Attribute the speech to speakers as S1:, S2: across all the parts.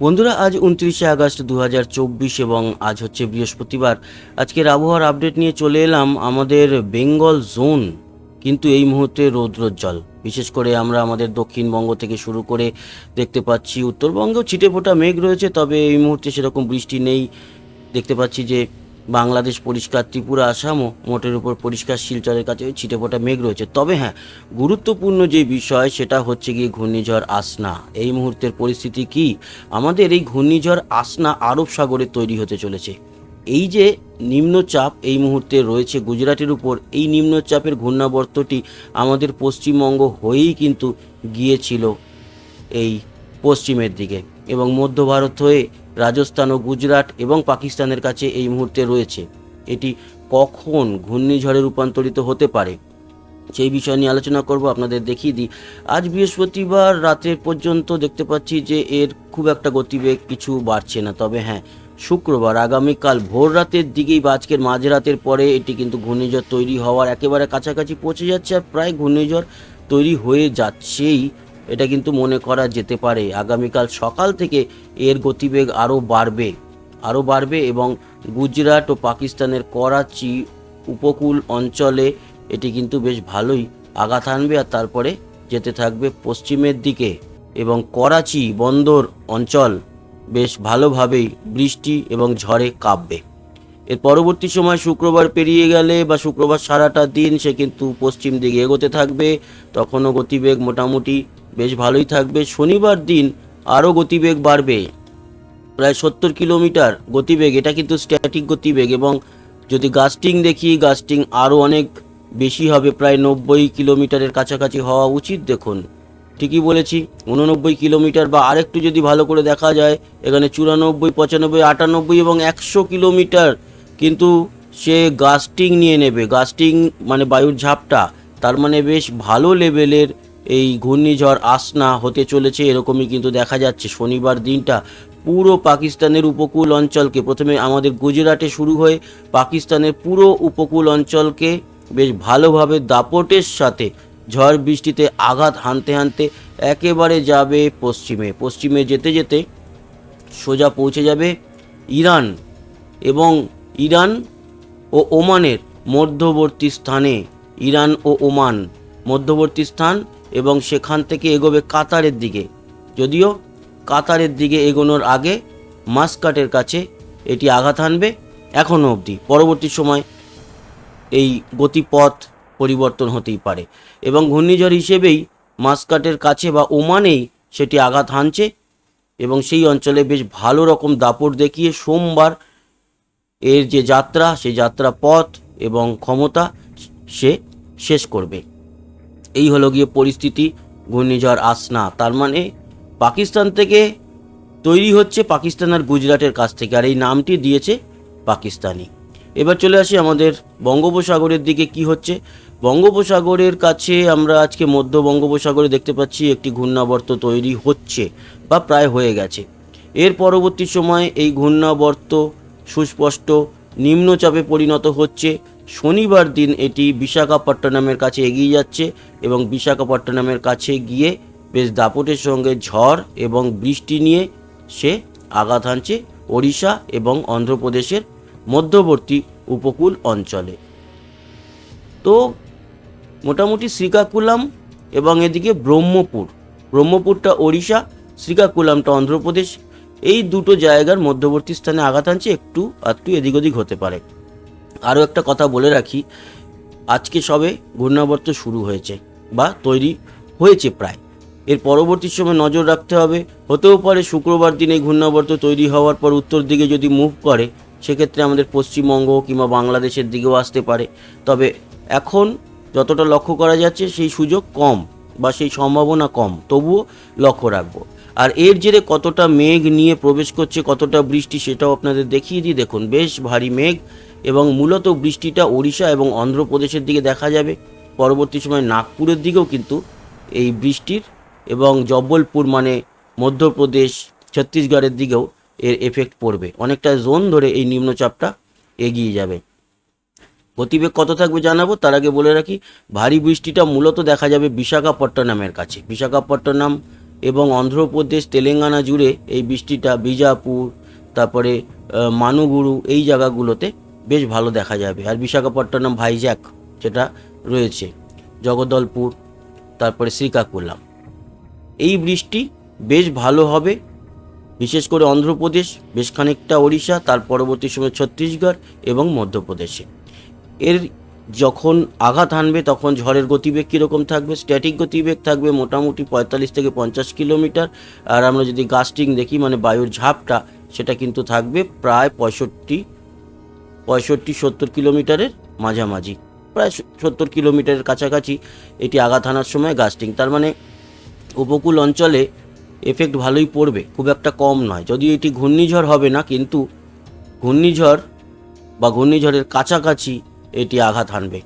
S1: বন্ধুরা, আজ উনত্রিশে আগস্ট দু হাজার চব্বিশ এবং আজ হচ্ছে বৃহস্পতিবার। আজকের আবহাওয়ার আপডেট নিয়ে চলে এলাম আমাদের বেঙ্গল জোন। কিন্তু এই মুহূর্তে রৌদ্রোজ্জ্বল। বিশেষ করে আমরা আমাদের দক্ষিণবঙ্গ থেকে শুরু করে দেখতে পাচ্ছি, উত্তরবঙ্গেও ছিটে ফোটা মেঘ রয়েছে, তবে এই মুহূর্তে সেরকম বৃষ্টি নেই। দেখতে পাচ্ছি যে বাংলাদেশ পরিষ্কার ত্রিপুরা আসামও মোটের উপর পরিষ্কার শিলচরের কাছে ছিটেফোঁটা মেঘ রয়েছে। তবে হ্যাঁ গুরুত্বপূর্ণ যে বিষয় সেটা হচ্ছে গিয়ে ঘূর্ণিঝড় আসনা। এই মুহূর্তের পরিস্থিতি কি? আমাদের এই ঘূর্ণিঝড় আসনা আরব সাগরে তৈরি হতে চলেছে। এই যে নিম্নচাপ এই মুহূর্তে রয়েছে গুজরাটের উপর, এই নিম্নচাপের ঘূর্ণাবর্তটি আমাদের পশ্চিমবঙ্গ হয়েই কিন্তু গিয়েছিল এই পশ্চিমের দিকে। এবং মধ্য ভারত হয়ে রাজস্থান ও গুজরাট এবং পাকিস্তানের কাছে এই মুহূর্তে রয়েছে। এটি কখন ঘূর্ণিঝড়ে রূপান্তরিত হতে পারে? সেই বিষয় নিয়ে আলোচনা করব, আপনাদের দেখিয়ে দিই। আজ বৃহস্পতিবার রাতে পর্যন্ত দেখতে পাচ্ছি যে এর খুব একটা গতিবেগ কিছু বাড়ছে না। তবে হ্যাঁ শুক্রবার আগামীকাল ভোর রাতের দিকেই বা আজকের মাঝরাতের পরে এটি কিন্তু ঘূর্ণিঝড় তৈরি হওয়ার একেবারে কাছাকাছি পৌঁছে যাচ্ছে আর প্রায় ঘূর্ণিঝড় তৈরি হয়ে যাচ্ছেই। এটা কিন্তু মনে করা যেতে পারে। আগামীকাল সকাল থেকে এর গতিবেগ আরও বাড়বে আরও বাড়বে এবং গুজরাট ও পাকিস্তানের করাচি উপকূল অঞ্চলে এটি কিন্তু বেশ ভালোই আঘাত আনবে আর তারপরে যেতে থাকবে পশ্চিমের দিকে এবং করাচি বন্দর অঞ্চল বেশ ভালোভাবেই বৃষ্টি এবং ঝড়ে কাঁপবে। এর পরবর্তী সময় শুক্রবার পেরিয়ে গেলে বা শুক্রবার সারাটা দিন সে কিন্তু পশ্চিম দিকে এগোতে থাকবে। তখনও গতিবেগ মোটামুটি বেশ ভালোই থাকবে। শনিবার দিন আরও গতিবেগ বাড়বে। প্রায় সত্তর কিলোমিটার গতিবেগ, এটা কিন্তু স্ট্যাটিক গতিবেগ এবং যদি গাস্টিং দেখি, গাস্টিং আরও অনেক বেশি হবে, প্রায় নব্বই কিলোমিটারের কাছাকাছি হওয়া উচিত দেখুন। ঠিকই বলেছি, উননব্বই কিলোমিটার বা আরেকটু যদি ভালো করে দেখা যায়, এখানে চুরানব্বই, পঁচানব্বই, আটানব্বই এবং একশো কিলোমিটার কিন্তু সে গাস্টিং নিয়ে নেবে। গাস্টিং মানে বায়ুর ঝাপটা, তার মানে বেশ ভালো লেভেলের এই ঘূর্ণিঝড় আসনা হতে চলেছে, এরকমই কিন্তু দেখা যাচ্ছে। শনিবার দিনটা পুরো পাকিস্তানের উপকূল অঞ্চলকে, প্রথমে আমাদের গুজরাটে শুরু হয়ে পাকিস্তানের পুরো উপকূল অঞ্চলকে বেশ ভালোভাবে দাপটের সাথে ঝড় বৃষ্টিতে আঘাত হানতে হানতে একেবারে যাবে পশ্চিমে। পশ্চিমে যেতে যেতে সোজা পৌঁছে যাবে ইরান এবং ইরান ও ওমানের মধ্যবর্তী স্থানে, ইরান ও ওমান মধ্যবর্তী স্থান এবং সেখান থেকে এগোবে কাতারের দিকে। যদিও কাতারের দিকে এগোনোর আগে মাসকাটের কাছে এটি আঘাত হানবে এখনও অবধি। পরবর্তী সময় এই গতিপথ পরিবর্তন হতেই পারে এবং ঘূর্ণিঝড় হিসেবেই মাসকাটের কাছে বা ওমানেই সেটি আঘাত হানছে এবং সেই অঞ্চলে বেশ ভালো রকম দাপট দেখিয়ে সোমবার এর যে যাত্রা, সেই যাত্রা পথ এবং ক্ষমতা সে শেষ করবে। এই হলো গিয়ে পরিস্থিতি, ঘূর্ণিঝড়, আসনা। তার মানে পাকিস্তান থেকে তৈরি হচ্ছে পাকিস্তান আর গুজরাটের কাছ থেকে, আর এই নামটি দিয়েছে পাকিস্তানি। এবার চলে আসি আমাদের বঙ্গোপসাগরের দিকে কি হচ্ছে। বঙ্গোপসাগরের কাছে আমরা আজকে মধ্য বঙ্গোপসাগরে দেখতে পাচ্ছি একটি ঘূর্ণাবর্ত তৈরি হচ্ছে বা প্রায় হয়ে গেছে। এর পরবর্তী সময় এই ঘূর্ণাবর্ত সুস্পষ্ট নিম্নচাপে পরিণত হচ্ছে। শনিবার দিন এটি বিশাখাপট্টনমের কাছে এগিয়ে যাচ্ছে এবং বিশাখাপট্টনমের কাছে গিয়ে বেশ দাপটের সঙ্গে ঝড় এবং বৃষ্টি নিয়ে সে আঘাত হানছে ওড়িশা এবং অন্ধ্রপ্রদেশের মধ্যবর্তী উপকূল অঞ্চলে। তো মোটামুটি শ্রীকাকুলাম এবং এদিকে ব্রহ্মপুর। ব্রহ্মপুরটা ওড়িশা, শ্রীকাকুলামটা অন্ধ্রপ্রদেশ। এই দুটো জায়গার মধ্যবর্তী স্থানে আঘাত আনছে একটু একটু এদিক ওদিক হতে পারে। আরও একটা কথা বলে রাখি, আজকে সবে ঘূর্ণাবর্ত শুরু হয়েছে বা তৈরি হয়েছে প্রায়। এর পরবর্তী সময় নজর রাখতে হবে, হতেও পারে শুক্রবার দিন এই ঘূর্ণাবর্ত তৈরি হওয়ার পর উত্তর দিকে যদি মুভ করে, সেক্ষেত্রে আমাদের পশ্চিমবঙ্গ কিংবা বাংলাদেশের দিকেও আসতে পারে। তবে এখন যতটা লক্ষ্য করা যাচ্ছে, সেই সুযোগ কম বা সেই সম্ভাবনা কম, তবুও লক্ষ্য রাখব। আর এর জেরে কতটা মেঘ নিয়ে প্রবেশ করছে, কতটা বৃষ্টি সেটাও আপনাদের দেখিয়ে দিই। দেখুন, বেশ ভারী মেঘ এবং মূলত বৃষ্টিটা ওড়িশা এবং অন্ধ্রপ্রদেশের দিকে দেখা যাবে। পরবর্তী সময় নাগপুরের দিকেও কিন্তু এই বৃষ্টির এবং জব্বলপুর মানে মধ্যপ্রদেশ, ছত্তিশগড়ের দিকেও এর এফেক্ট পড়বে। অনেকটা জোন ধরে এই নিম্নচাপটা এগিয়ে যাবে। গতিবেগ কত থাকবে জানাব? তার আগে বলে রাখি, ভারী বৃষ্টিটা মূলত দেখা যাবে বিশাখাপট্টনমের কাছে। বিশাখাপট্টনম এবং অন্ধ্রপ্রদেশ, তেলেঙ্গানা জুড়ে এই বৃষ্টিটা, বিজাপুর, তারপরে মানুগুরু এই জায়গাগুলোতে বেশ ভালো দেখা যাবে। আর বিশাখাপট্টনম ভাইজ্যাক যেটা রয়েছে, জগদলপুর, তারপরে শ্রীকাকুলাম। এই বৃষ্টি বেশ ভালো হবে, বিশেষ করে অন্ধ্রপ্রদেশ, বেশ খানিকটা ওড়িশা, তার পরবর্তী সময় ছত্তিশগড় এবং মধ্যপ্রদেশে। এর যখন আঘাত হানবে, তখন ঝড়ের গতিবেগ কীরকম থাকবে? স্ট্যাটিক গতিবেগ থাকবে মোটামুটি পঁয়তাল্লিশ থেকে পঞ্চাশ কিলোমিটার। আর আমরা যদি গাস্টিং দেখি মানে বায়ুর ঝাপটা, সেটা কিন্তু থাকবে প্রায় পঁয়ষট্টি পঁয়ষট্টি, সত্তর কিলোমিটারের মাঝামাঝি। প্রায় সত্তর কিলোমিটারের কাছাকাছি এটি আঘাত হানার সময় গাস্টিং। তার মানে উপকূল অঞ্চলে এফেক্ট ভালোই পড়বে, খুব একটা কম নয়। যদিও এটি ঘূর্ণিঝড় হবে না, কিন্তু ঘূর্ণিঝড় বা ঘূর্ণিঝড়ের কাছাকাছি এটি আঘাত হানবে।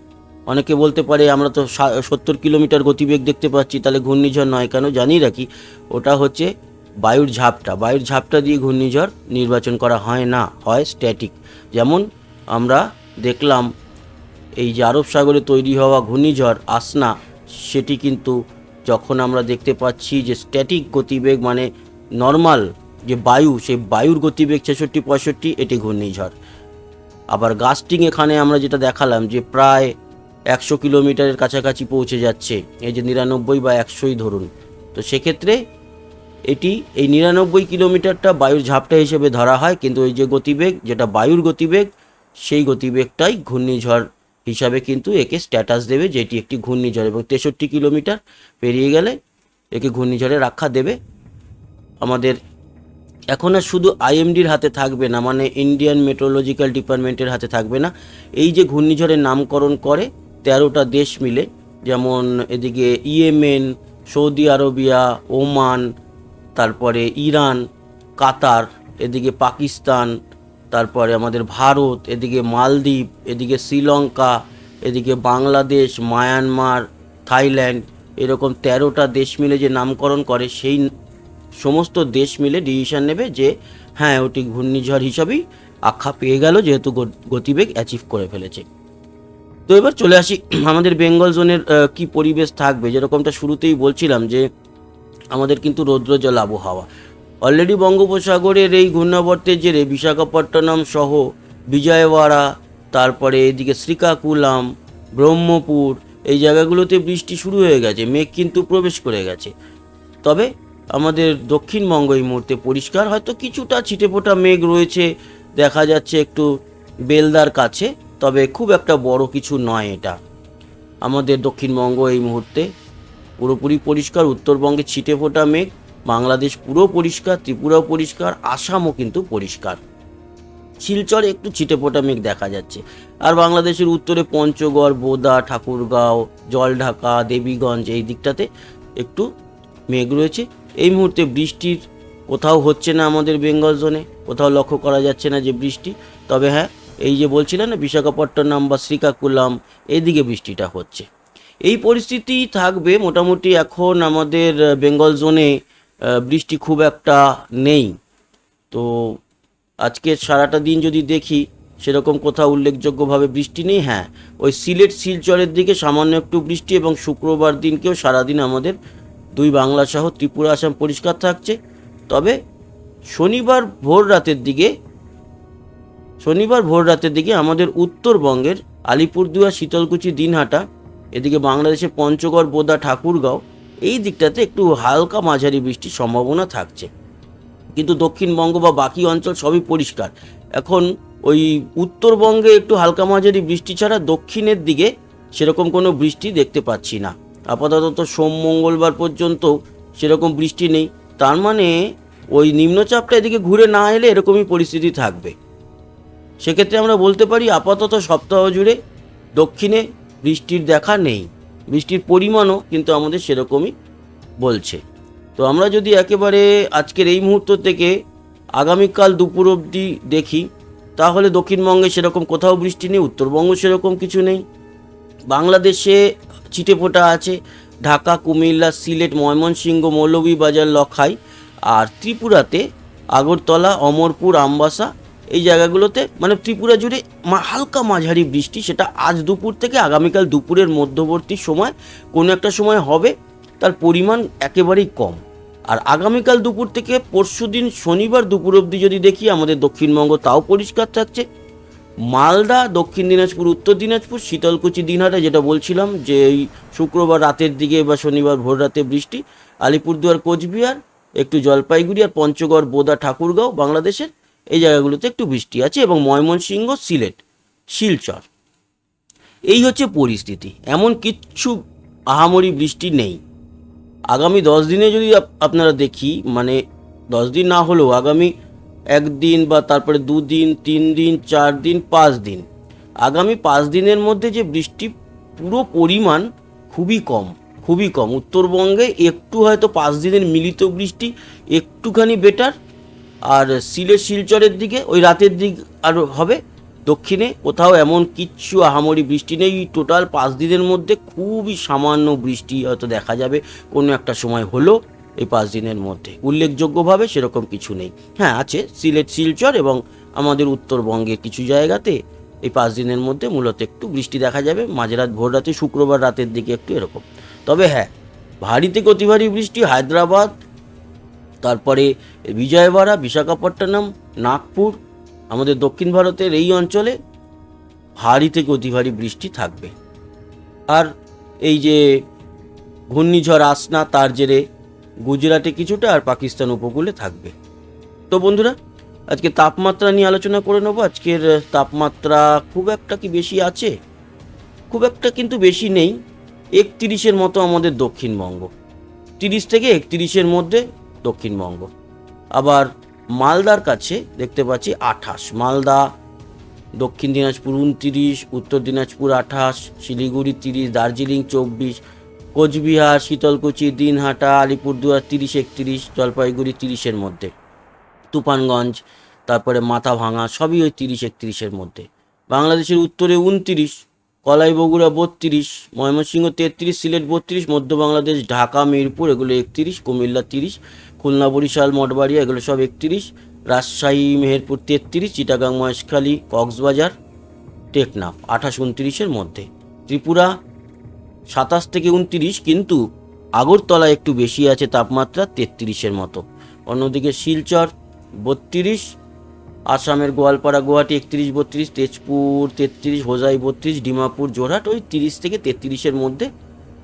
S1: অনেকে বলতে পারে, আমরা তো সত্তর কিলোমিটার গতিবেগ দেখতে পাচ্ছি, তাহলে ঘূর্ণিঝড় নয় কেন? জানি রাখি, ওটা হচ্ছে বায়ুর ঝাপটা। বায়ুর ঝাপটা দিয়ে ঘূর্ণিঝড় নির্বাচন করা হয় না, হয় স্ট্যাটিক যেমন আমরা দেখলাম, এই যে আরব সাগরে তৈরি হওয়া ঘূর্ণিঝড় আসনা, সেটি কিন্তু যখন আমরা দেখতে পাচ্ছি যে স্ট্যাটিক গতিবেগ মানে নর্মাল যে বায়ু, সেই বায়ুর গতিবেগ ছেষট্টি, পঁয়ষট্টি, এটি ঘূর্ণিঝড়। আবার গাস্টিং এখানে আমরা যেটা দেখালাম যে প্রায় একশো কিলোমিটারের কাছাকাছি পৌঁছে যাচ্ছে, এই যে নিরানব্বই বা একশোই ধরুন। তো সেক্ষেত্রে এটি, এই নিরানব্বই কিলোমিটারটা বায়ুর ঝাপটা হিসেবে ধরা হয়, কিন্তু এই যে গতিবেগ, যেটা বায়ুর গতিবেগ সেই গতিবেগটাই ঘূর্ণিঝড় হিসাবে কিন্তু একে স্ট্যাটাস দেবে, যেটি একটি ঘূর্ণিঝড় এবং তেষট্টি কিলোমিটার পেরিয়ে গেলে একে ঘূর্ণিঝড়ে রাখা দেবে। আমাদের এখন আর শুধু আইএমডির হাতে থাকবে না মানে ইন্ডিয়ান মেট্রোলজিক্যাল ডিপার্টমেন্টের হাতে থাকবে না। এই যে ঘূর্ণিঝড়ের নামকরণ করে তেরোটা দেশ মিলে, যেমন এদিকে ইয়েমেন, সৌদি আরবিয়া, ওমান, তারপরে ইরান, কাতার, এদিকে পাকিস্তান তারপরে আমাদের ভারত, এদিকে মালদ্বীপ, এদিকে শ্রীলঙ্কা, এদিকে বাংলাদেশ, মায়ানমার, থাইল্যান্ড, এরকম তেরোটা দেশ মিলে যে নামকরণ করে, সেই সমস্ত দেশ মিলে ডিসিশন নেবে যে হ্যাঁ ওটি ঘূর্ণিঝড় হিসাবেই আখ্যা পেয়ে গেল, যেহেতু গতিবেগ অ্যাচিভ করে ফেলেছে। তো এবার চলে আসি, আমাদের বেঙ্গল জোনের কি পরিবেশ থাকবে? যেরকমটা শুরুতেই বলছিলাম যে, আমাদের কিন্তু রৌদ্রজল আবহাওয়া। অলরেডি বঙ্গোপসাগরের এই ঘূর্ণাবর্তের জেরে বিশাখাপট্টনম সহ বিজয়ওয়াড়া তারপরে এদিকে শ্রীকাকুলাম ব্রহ্মপুর এই জায়গাগুলোতে বৃষ্টি শুরু হয়ে গেছে, মেঘ কিন্তু প্রবেশ করে গেছে। তবে আমাদের দক্ষিণবঙ্গ এই মুহূর্তে পরিষ্কার, হয়তো কিছুটা ছিটেফোঁটা মেঘ রয়েছে, দেখা যাচ্ছে একটু বেলদার কাছে, তবে খুব একটা বড় কিছু নয় এটা। আমাদের দক্ষিণবঙ্গ এই মুহূর্তে পুরোপুরি পরিষ্কার, উত্তরবঙ্গে ছিটেফোঁটা মেঘ বাংলাদেশ পুরো পরিষ্কার, ত্রিপুরাও পরিষ্কার, আসামও কিন্তু পরিষ্কার। শিলচরে একটু ছিটেফোঁটা মেঘ দেখা যাচ্ছে। আর বাংলাদেশের উত্তরে পঞ্চগড়, বোদা, ঠাকুরগাঁও, জলঢাকা, দেবীগঞ্জ এই দিকটাতে একটু মেঘ রয়েছে। এই মুহূর্তে বৃষ্টির কোথাও হচ্ছে না আমাদের বেঙ্গল জোনে, কোথাও লক্ষ্য করা যাচ্ছে না যে বৃষ্টি। তবে হ্যাঁ এই যে বলছিলেন না, বিশাখাপট্টনম বা শ্রীকাকুলাম এইদিকে বৃষ্টিটা হচ্ছে। এই পরিস্থিতি থাকবে মোটামুটি এখন আমাদের বেঙ্গল জোনে বৃষ্টি খুব একটা নেই। তো আজকে সারাটা দিন যদি দেখি, সেরকম কোথাও উল্লেখযোগ্যভাবে বৃষ্টি নেই হ্যাঁ। ওই সিলেট শিলচরের দিকে সামান্য একটু বৃষ্টি এবং শুক্রবার দিনকেও সারাদিন আমাদের দুই বাংলা সহ ত্রিপুরা, আসাম পরিষ্কার থাকছে। তবে শনিবার ভোর রাতের দিকে, শনিবার ভোর রাতের দিকে আমাদের উত্তরবঙ্গের আলিপুরদুয়ার, শীতলকুচি, দিনহাটা, এদিকে বাংলাদেশের পঞ্চগড়, বোদা, ঠাকুরগাঁও এই দিকটাতে একটু হালকা মাঝারি বৃষ্টির সম্ভাবনা থাকছে। কিন্তু দক্ষিণবঙ্গ বা বাকি অঞ্চল সবই পরিষ্কার। এখন ওই উত্তরবঙ্গে একটু হালকা মাঝারি বৃষ্টি ছাড়া দক্ষিণের দিকে সেরকম কোনো বৃষ্টি দেখতে পাচ্ছি না। আপাতত সোম, মঙ্গলবার পর্যন্ত সেরকম বৃষ্টি নেই। তার মানে ওই নিম্নচাপটা এদিকে ঘুরে না এলে এরকমই পরিস্থিতি থাকবে। সেক্ষেত্রে আমরা বলতে পারি আপাতত সপ্তাহ জুড়ে দক্ষিণে বৃষ্টির দেখা নেই। বৃষ্টির পরিমাণও কিন্তু আমাদের সেরকমই বলছে। তো আমরা যদি একেবারে আজকের এই মুহূর্ত থেকে আগামীকাল দুপুর অবধি দেখি, তাহলে দক্ষিণবঙ্গে সেরকম কোথাও বৃষ্টি নেই, উত্তরবঙ্গ সেরকম কিছু নেই। বাংলাদেশে ছিটেফোঁটা আছে, ঢাকা, কুমিল্লা, সিলেট, ময়মনসিংহ, মৌলভীবাজার, লখাই, আর ত্রিপুরাতে আগরতলা, অমরপুর, আমবাসা এই জায়গাগুলোতে মানে ত্রিপুরা জুড়ে হালকা মাঝারি বৃষ্টি, সেটা আজ দুপুর থেকে আগামীকাল দুপুরের মধ্যবর্তী সময়, কোনো একটা সময় হবে, তার পরিমাণ একেবারেই কম। আর আগামীকাল দুপুর থেকে পরশু দিন শনিবার দুপুর অবধি যদি দেখি, আমাদের দক্ষিণবঙ্গ তাও পরিষ্কার থাকছে। মালদা, দক্ষিণ দিনাজপুর, উত্তর দিনাজপুর, শীতলকুচি, দিনহাটা, যেটা বলছিলাম, যে এই শুক্রবার রাতের দিকে বা শনিবার ভোর রাতে বৃষ্টি। আলিপুরদুয়ার, কোচবিহার, একটু জলপাইগুড়ি আর পঞ্চগড়, বোদা, ঠাকুরগাঁও, বাংলাদেশের এই জায়গাগুলোতে একটু বৃষ্টি আছে এবং ময়মনসিংহ, সিলেট, শিলচর। এই হচ্ছে পরিস্থিতি। এমন কিচ্ছু আহামরি বৃষ্টি নেই। আগামী দশ দিনে যদি আপনারা দেখি মানে দশ দিন না হলেও আগামী একদিন বা তারপরে দুদিন তিন দিন চার দিন পাঁচ দিন আগামী পাঁচ দিনের মধ্যে যে বৃষ্টি পুরো পরিমাণ খুবই কম খুবই কম। উত্তরবঙ্গে একটু হয়তো পাঁচ দিনের মিলিত বৃষ্টি, একটুখানি বেটার আর সিলেট শিলচরের দিকে, ওই রাতের দিক আর হবে। দক্ষিণে কোথাও এমন কিচ্ছু আহামরি বৃষ্টি নেই। টোটাল পাঁচ দিনের মধ্যে খুবই সামান্য বৃষ্টি হয়তো দেখা যাবে। কোনো একটা সময় হলো এই পাঁচ দিনের মধ্যে। উল্লেখযোগ্যভাবে সেরকম কিছু নেই। হ্যাঁ আছে সিলেট শিলচর এবং আমাদের উত্তরবঙ্গের কিছু জায়গাতে এই পাঁচ দিনের মধ্যে মূলত একটু বৃষ্টি দেখা যাবে। মাঝরাত ভোর রাতে শুক্রবার রাতের দিকে একটু এরকম। তবে হ্যাঁ ভারীতে থেকে অতি ভারী বৃষ্টি, হায়দ্রাবাদ তারপরে বিজয়বাড়া বিশাখাপট্টনম, নাগপুর, আমাদের দক্ষিণ ভারতের এই অঞ্চলে ভারী থেকে অতি ভারী বৃষ্টি থাকবে। আর এই যে ঘূর্ণিঝড় আসনা, তার জেরে গুজরাটে কিছুটা আর পাকিস্তান উপকূলে থাকবে। তো বন্ধুরা, আজকে তাপমাত্রা নিয়ে আলোচনা করে নেব। আজকের তাপমাত্রা খুব একটা কি বেশি আছে? খুব একটা কিন্তু বেশি নেই। একত্রিশের মতো আমাদের দক্ষিণবঙ্গ। তিরিশ থেকে একত্রিশের মধ্যে দক্ষিণবঙ্গ। আবার মালদার কাছে দেখতে পাচ্ছি আঠাশ। মালদা, দক্ষিণ দিনাজপুর উনতিরিশ, উত্তর দিনাজপুর আঠাশ, শিলিগুড়ি তিরিশ, দার্জিলিং চব্বিশ, কোচবিহার, শীতলকুচি, দিনহাটা, আলিপুরদুয়ার তিরিশ, একত্রিশ, জলপাইগুড়ি তিরিশের মধ্যে, তুফানগঞ্জ, তারপরে মাথা ভাঙা সবই ওই তিরিশ, একত্রিশের মধ্যে। বাংলাদেশের উত্তরে উনতিরিশ কলাই বগুড়া বত্রিশ, ময়মনসিংহ তেত্রিশ, সিলেট বত্রিশ, মধ্য বাংলাদেশ, ঢাকা, মিরপুর, এগুলো একত্রিশ, কুমিল্লা তিরিশ, খুলনা, বরিশাল, মঠবাড়িয়া, এগুলো সব একত্রিশ, রাজশাহী, মেহেরপুর তেত্রিশ, চিটাগাং, মহেশখালী, কক্সবাজার, টেকনাফ, আঠাশ উনত্রিশের মধ্যে। ত্রিপুরা সাতাশ থেকে উনত্রিশ, কিন্তু আগরতলা একটু বেশি আছে, তাপমাত্রা তেত্রিশের মতো। অন্যদিকে শিলচর বত্রিশ আসামের গোয়ালপাড়া, গুয়াহাটি একত্রিশ, বত্রিশ, তেজপুর তেত্রিশ, হোজাই বত্রিশ, ডিমাপুর জোরহাট ওই তিরিশ থেকে তেত্রিশের মধ্যে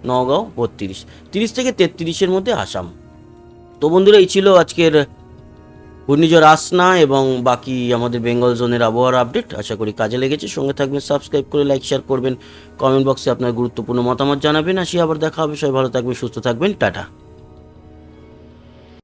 S1: নগাঁও বত্রিশ। তিরিশ থেকে তেত্রিশের মধ্যে আসাম। তো বন্ধুরা, এই ছিল আজকের ঘূর্ণিঝড় আসনা এবং বাকি আমাদের বেঙ্গল জোনের আবহাওয়ার আপডেট। আশা করি কাজে লেগেছে। সঙ্গে থাকবেন, সাবস্ক্রাইব করে লাইক, শেয়ার করবেন। কমেন্ট বক্সে আপনার গুরুত্বপূর্ণ মতামত জানাবেন। আসি আবার দেখা হবে। সবাই ভালো থাকবেন, সুস্থ থাকবেন। টাটা।